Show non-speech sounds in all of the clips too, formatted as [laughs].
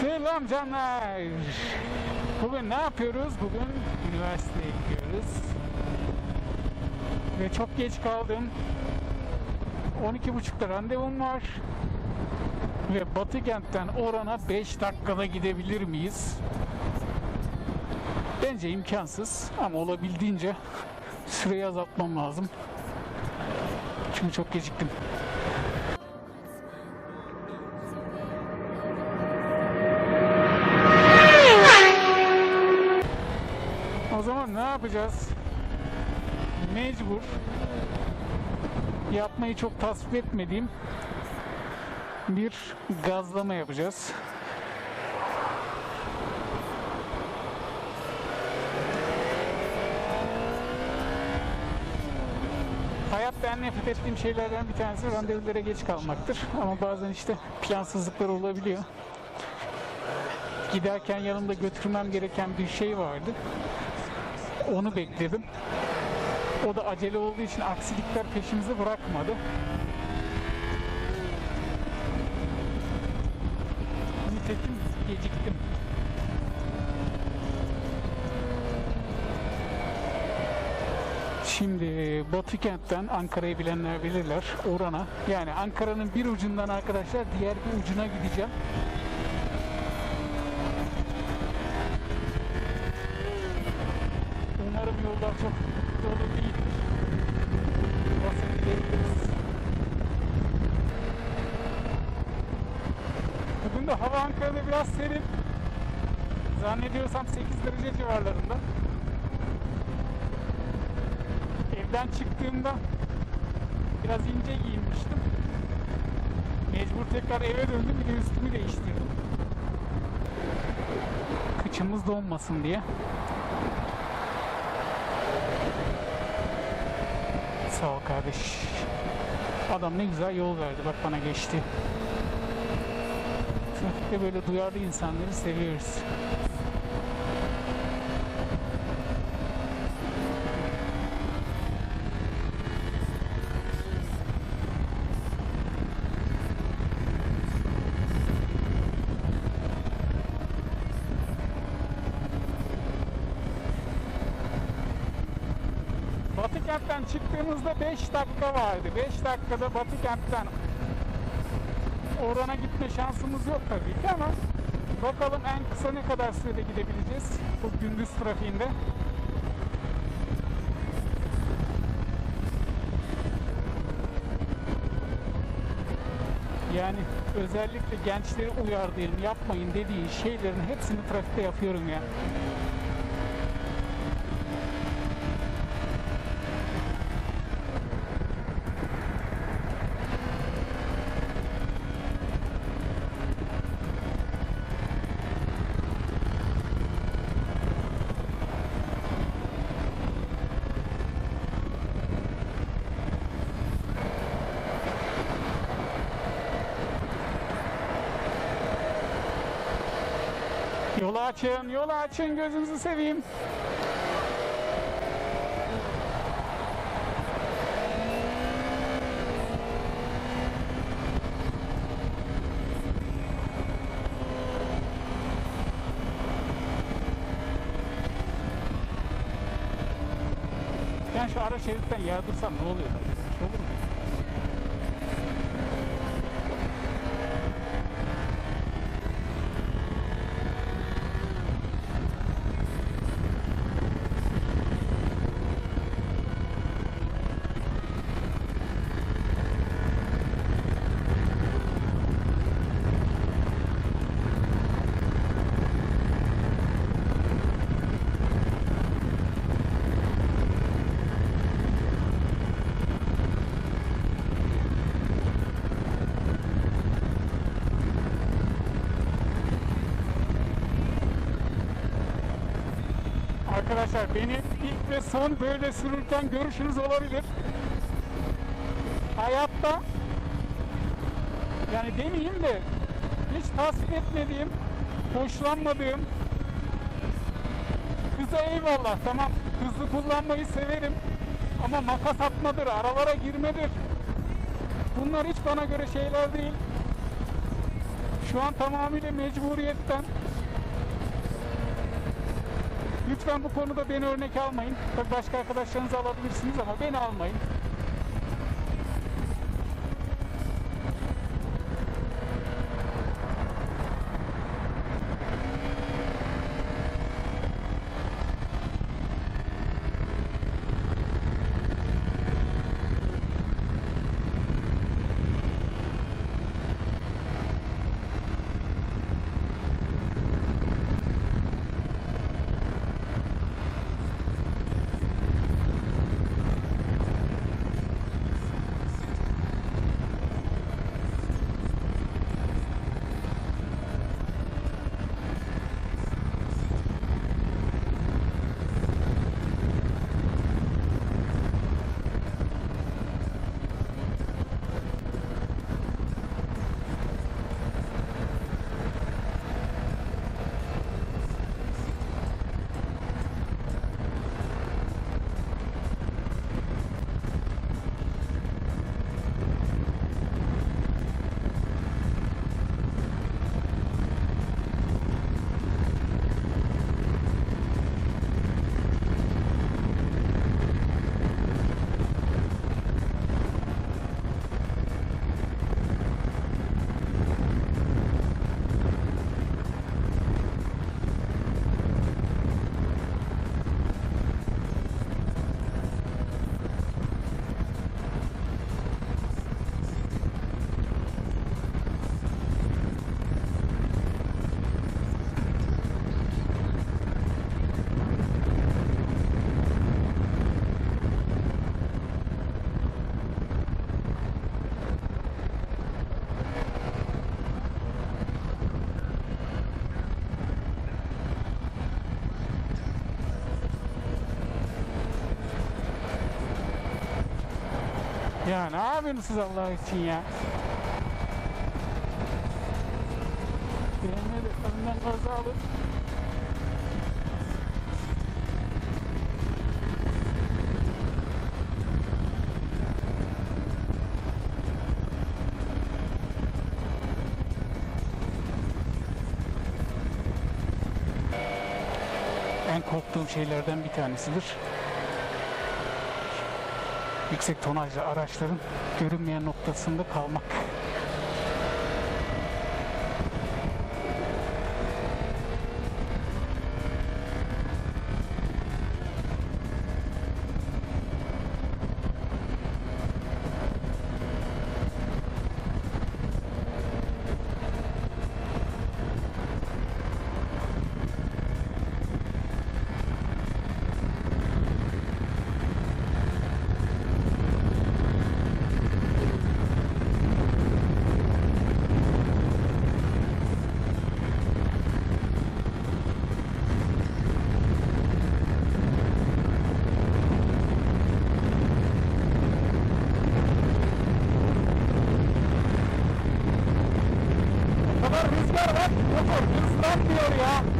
Selam canlar. Bugün ne yapıyoruz? Bugün üniversiteye gidiyoruz. Ve çok geç kaldım. 12.30'da randevum var. Ve Batı kentten Oran'a 5 dakikada gidebilir miyiz? Bence imkansız ama olabildiğince süreyi azaltmam lazım. Çünkü çok geciktim. Yapacağız? Mecbur yapmayı çok tasvip etmediğim bir gazlama yapacağız. Hayatta en nefret ettiğim şeylerden bir tanesi randevulara geç kalmaktır. Ama bazen işte plansızlıklar olabiliyor. Giderken yanımda götürmem gereken bir şey vardı. Onu bekledim. O da acele olduğu için aksilikler peşimizi bırakmadı. Nitekim geciktim. Şimdi Batı kentten Ankara'yı bilenler bilirler. Orana yani Ankara'nın bir ucundan arkadaşlar diğer bir ucuna gideceğim. 98 derece civarlarında. Evden çıktığımda biraz ince giyinmiştim. Mecbur tekrar eve döndüm bir de üstümü değiştirdim. Kıçımız donmasın diye. Sağ ol kardeş. Adam ne güzel yol verdi bak bana geçti. Trafikte böyle duyarlı insanları seviyoruz. 5 dakika vardı. 5 dakikada Batı kentten Orana gitme şansımız yok tabii ki ama bakalım en kısa ne kadar sürede gidebileceğiz bu gündüz trafiğinde. Yani özellikle gençleri uyardığım yapmayın dediği şeylerin hepsini trafikte yapıyorum ya. Yolu açın, yolu açın gözünüzü seveyim. Ben şu ara şeritten yardırsam ne oluyor? Bir şey olur mu? Arkadaşlar beni ilk ve son böyle sürürken görüşünüz olabilir. Hayatta yani demeyeyim de hiç tasvip etmediğim, hoşlanmadığım hıza eyvallah tamam hızlı kullanmayı severim ama makas atmadır, aralara girmedir. Bunlar hiç bana göre şeyler değil. Şu an tamamıyla mecburiyetten. Lütfen bu konuda beni örnek almayın. Tabii başka arkadaşlarınızı alabilirsiniz ama beni almayın. Ya ne yapıyorsunuz siz Allah için ya? De önden gaza alın. En korktuğum şeylerden bir tanesidir. Yüksek tonajlı araçların görünmeyen noktasında kalmak. Hızlanmıyor ya.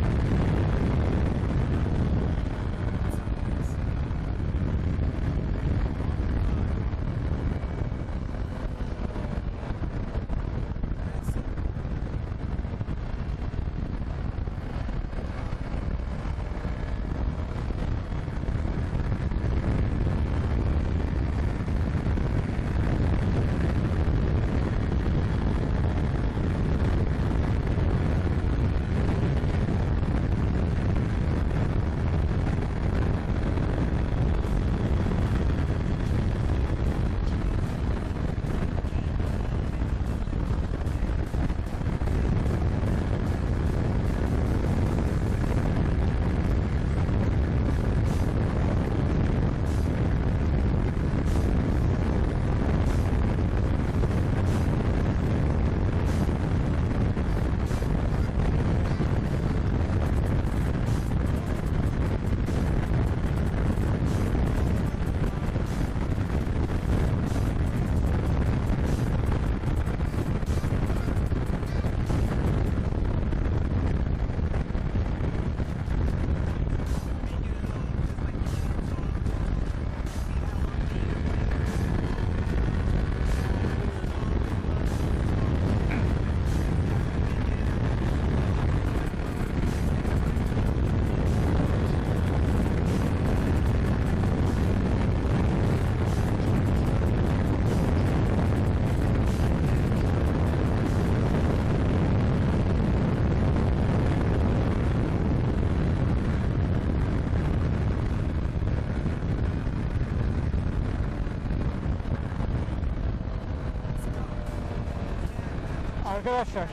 Arkadaşlar.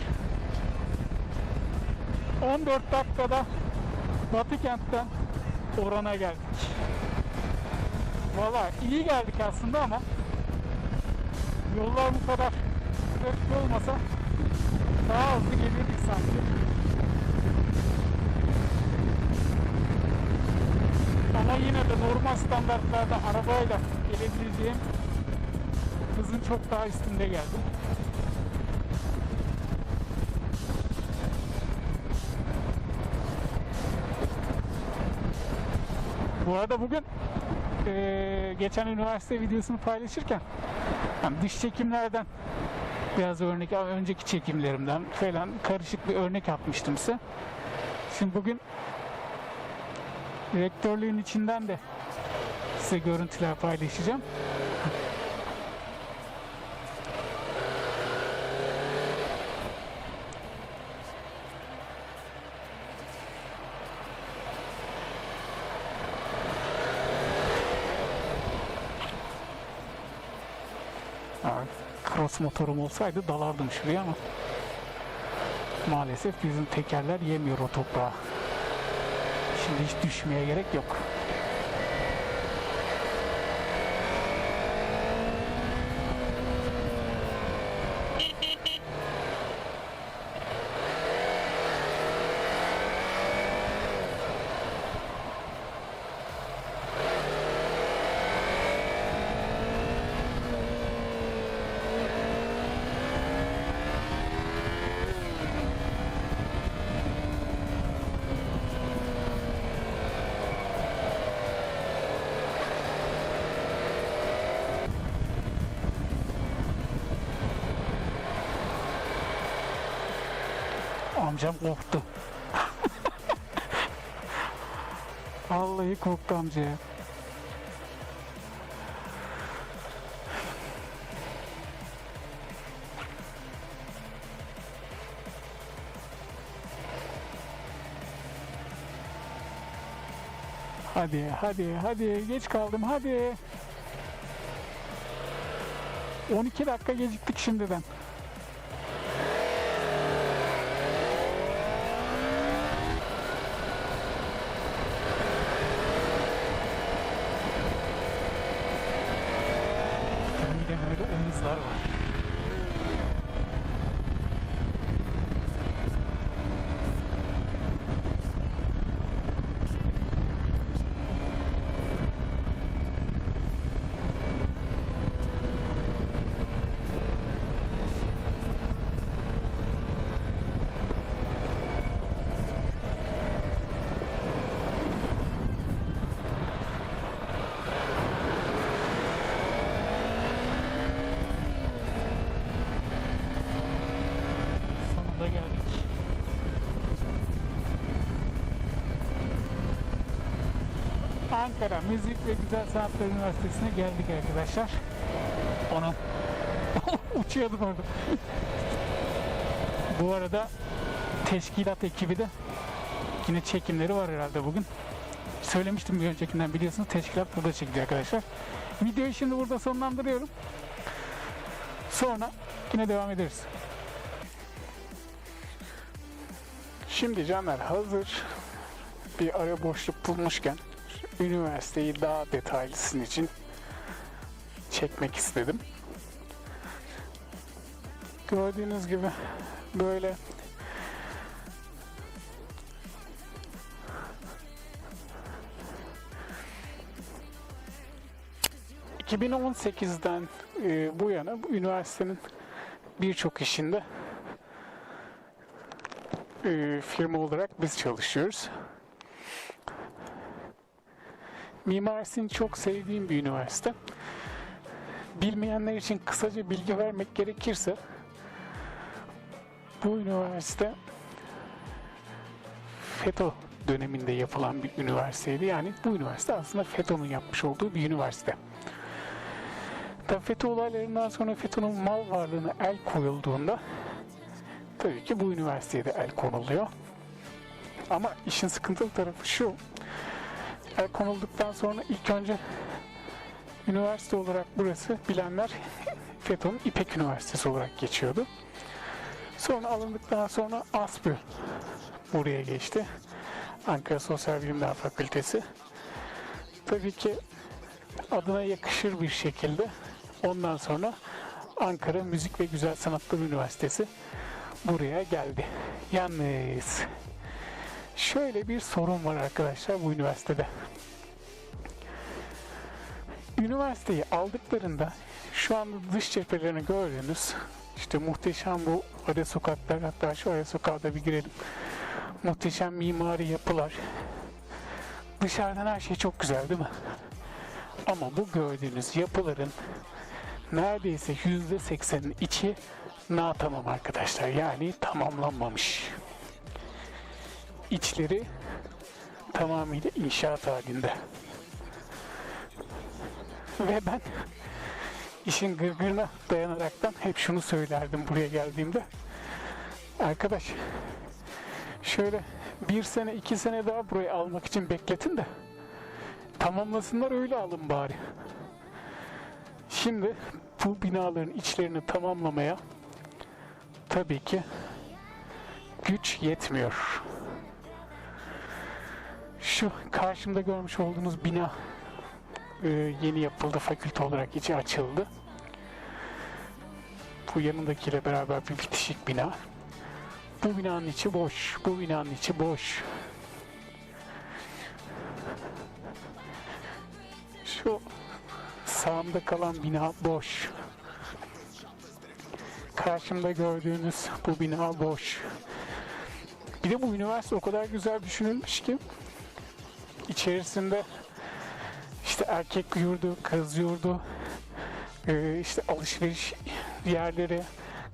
14 dakikada Batı kentten Orhan'a geldik. Valla iyi geldik aslında ama yollar bu kadar trafikli olmasa daha hızlı gelirdik sanki. Ama yine de normal standartlarda arabayla gelebileceğim hızın çok daha üstünde geldim. Bu arada bugün eee, geçen üniversite videosunu paylaşırken yani dış çekimlerden biraz örnek önceki çekimlerimden falan karışık bir örnek atmıştım size. Şimdi bugün rektörlüğün içinden de size görüntüler paylaşacağım. Cross motorum olsaydı dalardım şuraya ama maalesef bizim tekerler yemiyor o toprağı. Şimdi hiç düşmeye gerek yok. Amcam korktu. [laughs] Vallahi korktu amca. Hadi hadi hadi geç kaldım hadi. 12 dakika geciktik şimdiden. Ankara Müzik ve Güzel Sanatlar Üniversitesi'ne geldik arkadaşlar. Onun [laughs] uçuyordum orada. Bu arada teşkilat ekibi de yine çekimleri var herhalde bugün. Söylemiştim bir öncekinden biliyorsunuz teşkilat burada çekiliyor arkadaşlar. Videoyu şimdi burada sonlandırıyorum. Sonra yine devam ederiz. Şimdi Caner hazır bir ara boşluk bulmuşken üniversiteyi daha detaylı sizin için çekmek istedim. Gördüğünüz gibi böyle ...2018'den e, bu yana üniversitenin birçok işinde e, firma olarak biz çalışıyoruz. Mimarisini çok sevdiğim bir üniversite. Bilmeyenler için kısaca bilgi vermek gerekirse bu üniversite FETÖ döneminde yapılan bir üniversiteydi. Yani bu üniversite aslında FETÖ'nün yapmış olduğu bir üniversite. Tabii FETÖ olaylarından sonra FETÖ'nün mal varlığına el koyulduğunda tabii ki bu üniversiteye de el konuluyor. Ama işin sıkıntılı tarafı şu. Konulduktan sonra ilk önce üniversite olarak burası bilenler FETÖ'nün İpek Üniversitesi olarak geçiyordu. Sonra alındıktan sonra ASPÜ buraya geçti. Ankara Sosyal Bilimler Fakültesi. Tabii ki adına yakışır bir şekilde ondan sonra Ankara Müzik ve Güzel Sanatlar Üniversitesi buraya geldi. Yalnız şöyle bir sorun var arkadaşlar bu üniversitede. Üniversiteyi aldıklarında şu anda dış cephelerini gördüğünüz işte muhteşem bu ara sokaklar hatta şu ara sokağa da bir girelim. Muhteşem mimari yapılar. Dışarıdan her şey çok güzel değil mi? Ama bu gördüğünüz yapıların neredeyse yüzde seksenin içi na tamam arkadaşlar. Yani tamamlanmamış. İçleri tamamıyla inşaat halinde. Ve ben işin gırgırına dayanaraktan hep şunu söylerdim buraya geldiğimde. Arkadaş şöyle bir sene iki sene daha burayı almak için bekletin de tamamlasınlar öyle alın bari. Şimdi bu binaların içlerini tamamlamaya tabii ki güç yetmiyor. Şu karşımda görmüş olduğunuz bina e, yeni yapıldı fakülte olarak içi açıldı. Bu yanındakiyle beraber bir bitişik bina. Bu binanın içi boş. Bu binanın içi boş. Şu sağımda kalan bina boş. Karşımda gördüğünüz bu bina boş. Bir de bu üniversite o kadar güzel düşünülmüş ki içerisinde işte erkek yurdu, kız yurdu, e, işte alışveriş yerleri,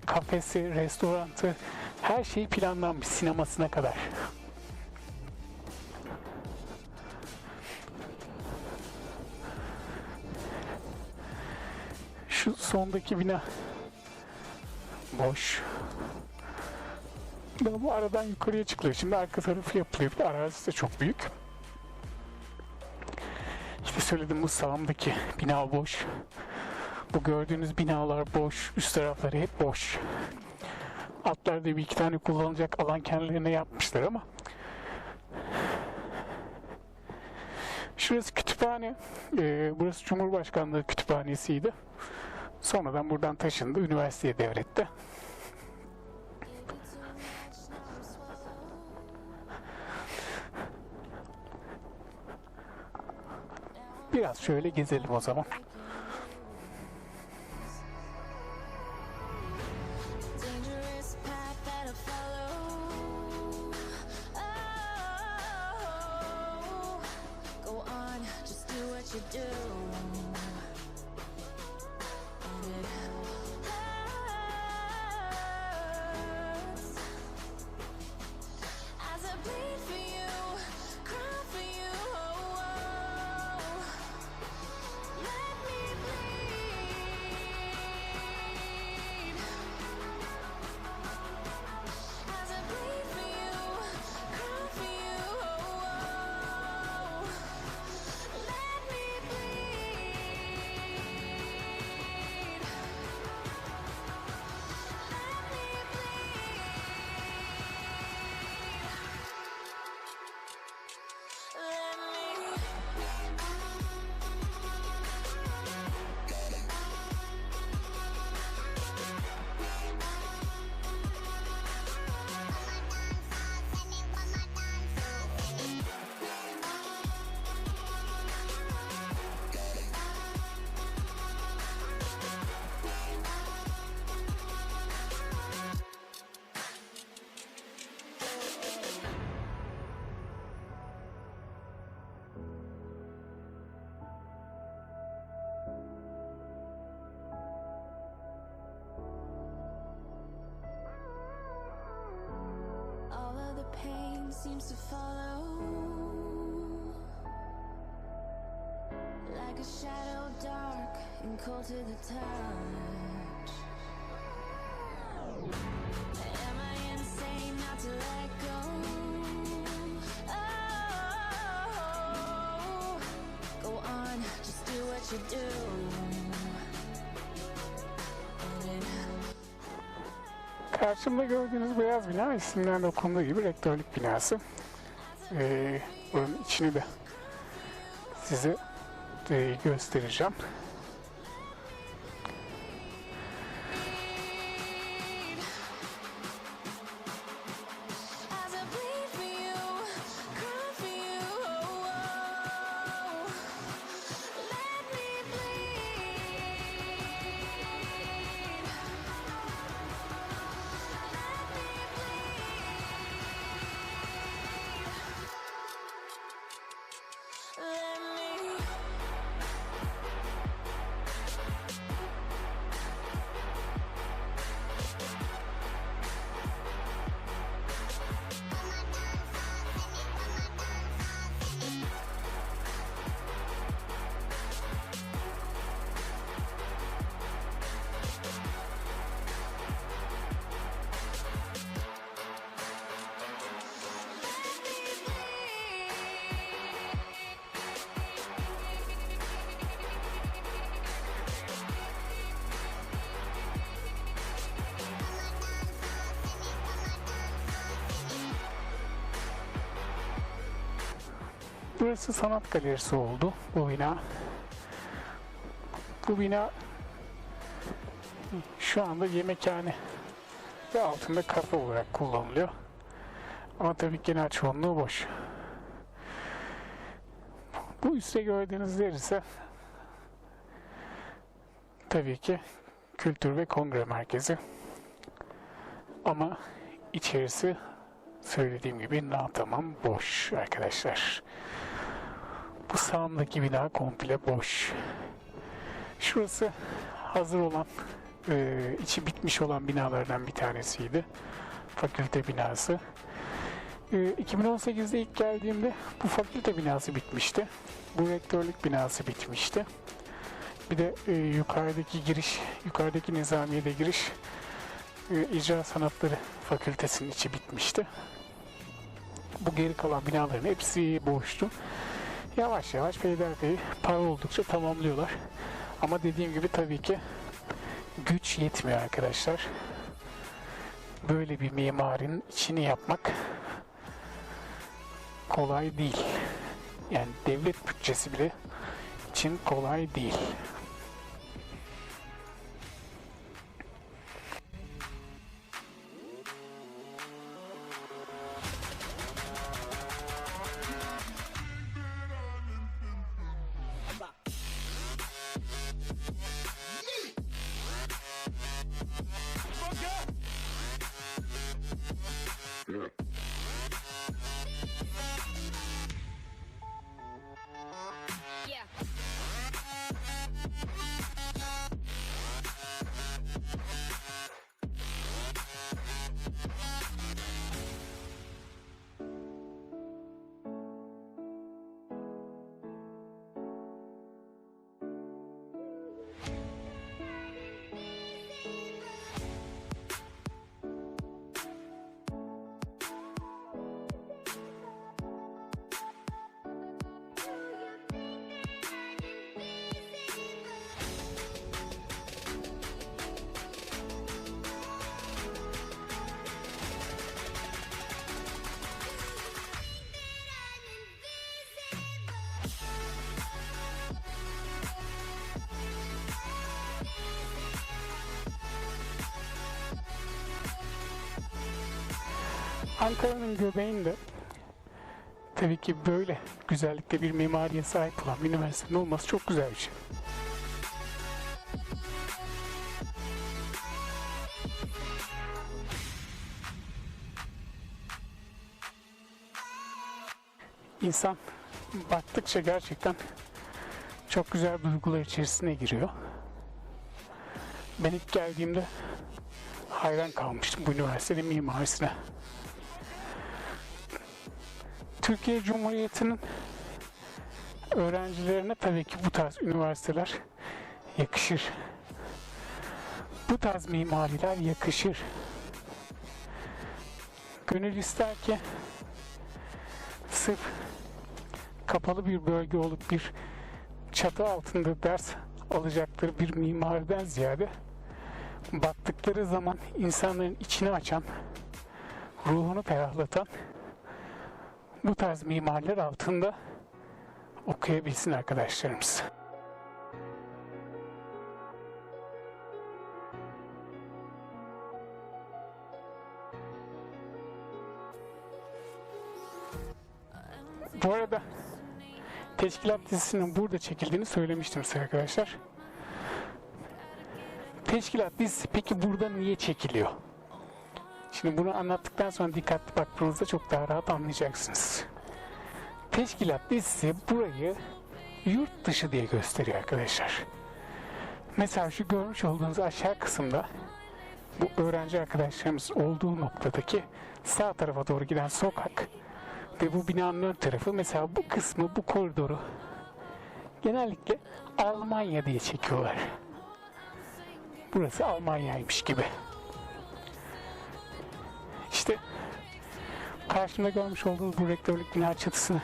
kafesi, restorantı, her şey planlanmış sinemasına kadar. Şu sondaki bina boş. Daha bu aradan yukarıya çıkılıyor. Şimdi arka tarafı yapılıyor. Bir de de çok büyük. İşte söyledim bu sağımdaki bina boş. Bu gördüğünüz binalar boş. Üst tarafları hep boş. Altlarda bir iki tane kullanılacak alan kendilerine yapmışlar ama Şurası kütüphane. Ee, burası Cumhurbaşkanlığı kütüphanesiydi. Sonradan buradan taşındı. Üniversiteye devretti. Biraz şöyle gezelim o zaman. Pain seems to follow like a shadow, dark and cold to the touch. Karşımda gördüğünüz beyaz bina isimlerinde okunduğu gibi rektörlük binası. Ee, bunun içini de size e, göstereceğim. Burası sanat galerisi oldu bu bina. Bu bina şu anda yemekhane ve altında kafe olarak kullanılıyor. Ama tabii genel çoğunluğu boş. Bu üstte gördüğünüz yer ise tabii ki kültür ve kongre merkezi. Ama içerisi söylediğim gibi tamam boş arkadaşlar. Bu sağımdaki bina komple boş. Şurası hazır olan, e, içi bitmiş olan binalardan bir tanesiydi. Fakülte binası. E, 2018'de ilk geldiğimde bu fakülte binası bitmişti. Bu rektörlük binası bitmişti. Bir de e, yukarıdaki giriş, yukarıdaki nizamiyede giriş icra sanatları fakültesinin içi bitmişti. Bu geri kalan binaların hepsi boştu. Yavaş yavaş peyderpey para oldukça tamamlıyorlar. Ama dediğim gibi tabii ki güç yetmiyor arkadaşlar. Böyle bir mimarinin içini yapmak kolay değil. Yani devlet bütçesi bile için kolay değil. Ankara'nın göbeğinde tabii ki böyle güzellikte bir mimariye sahip olan bir üniversitenin olması çok güzel bir şey. İnsan baktıkça gerçekten çok güzel duygular içerisine giriyor. Ben ilk geldiğimde hayran kalmıştım bu üniversitenin mimarisine. Türkiye Cumhuriyeti'nin öğrencilerine tabii ki bu tarz üniversiteler yakışır. Bu tarz mimariler yakışır. Gönül ister ki sırf kapalı bir bölge olup bir çatı altında ders alacakları bir mimariden ziyade battıkları zaman insanların içini açan, ruhunu ferahlatan bu tarz mimarlar altında okuyabilsin arkadaşlarımız. Bu arada Teşkilat dizisinin burada çekildiğini söylemiştim size arkadaşlar. Teşkilat dizisi peki burada niye çekiliyor? Şimdi bunu anlattıktan sonra dikkatli baktığınızda çok daha rahat anlayacaksınız. Teşkilat dizisi burayı yurt dışı diye gösteriyor arkadaşlar. Mesela şu görmüş olduğunuz aşağı kısımda bu öğrenci arkadaşlarımız olduğu noktadaki sağ tarafa doğru giden sokak ve bu binanın ön tarafı mesela bu kısmı bu koridoru genellikle Almanya diye çekiyorlar. Burası Almanya'ymış gibi. İşte karşımda görmüş olduğunuz bu rektörlük bina çatısını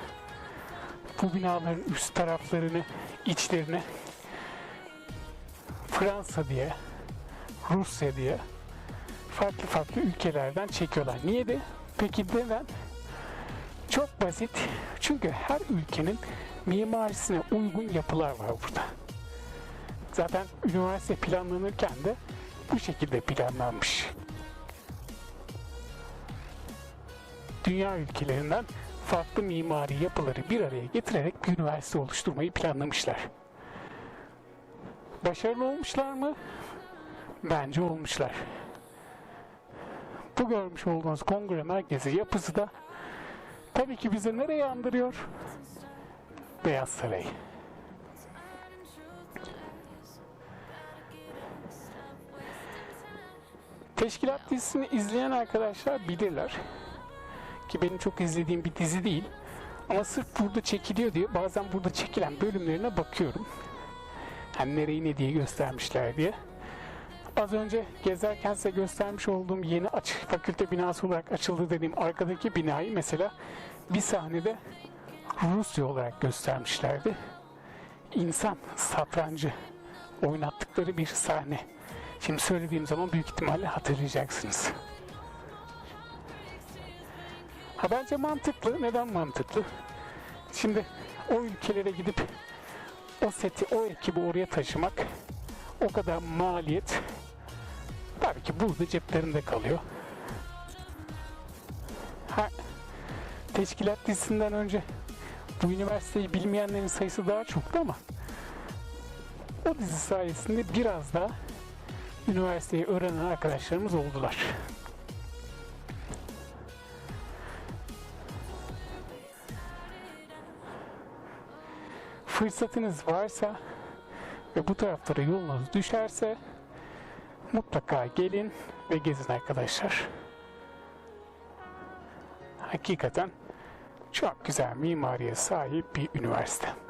bu binaların üst taraflarını içlerini Fransa diye Rusya diye farklı farklı ülkelerden çekiyorlar. Niye de? Peki neden? Çok basit. Çünkü her ülkenin mimarisine uygun yapılar var burada. Zaten üniversite planlanırken de bu şekilde planlanmış. Dünya ülkelerinden farklı mimari yapıları bir araya getirerek bir üniversite oluşturmayı planlamışlar. Başarılı olmuşlar mı? Bence olmuşlar. Bu görmüş olduğunuz kongre merkezi yapısı da Tabii ki bize nereye andırıyor? Beyaz Saray. Teşkilat dizisini izleyen arkadaşlar bilirler. Ki benim çok izlediğim bir dizi değil. Ama sırf burada çekiliyor diye bazen burada çekilen bölümlerine bakıyorum. Hani nereyi ne diye göstermişler diye. Az önce gezerken size göstermiş olduğum yeni aç fakülte binası olarak açıldı dediğim arkadaki binayı mesela bir sahnede Rusya olarak göstermişlerdi. İnsan satrancı oynattıkları bir sahne. Şimdi söylediğim zaman büyük ihtimalle hatırlayacaksınız. Ha bence mantıklı. Neden mantıklı? Şimdi o ülkelere gidip o seti, o ekibi oraya taşımak o kadar maliyet tabii ki burada ceplerinde kalıyor. Ha, teşkilat dizisinden önce bu üniversiteyi bilmeyenlerin sayısı daha çoktu ama o dizi sayesinde biraz daha üniversiteyi öğrenen arkadaşlarımız oldular. Fırsatınız varsa ve bu taraflara yolunuz düşerse mutlaka gelin ve gezin arkadaşlar. Hakikaten çok güzel mimariye sahip bir üniversite.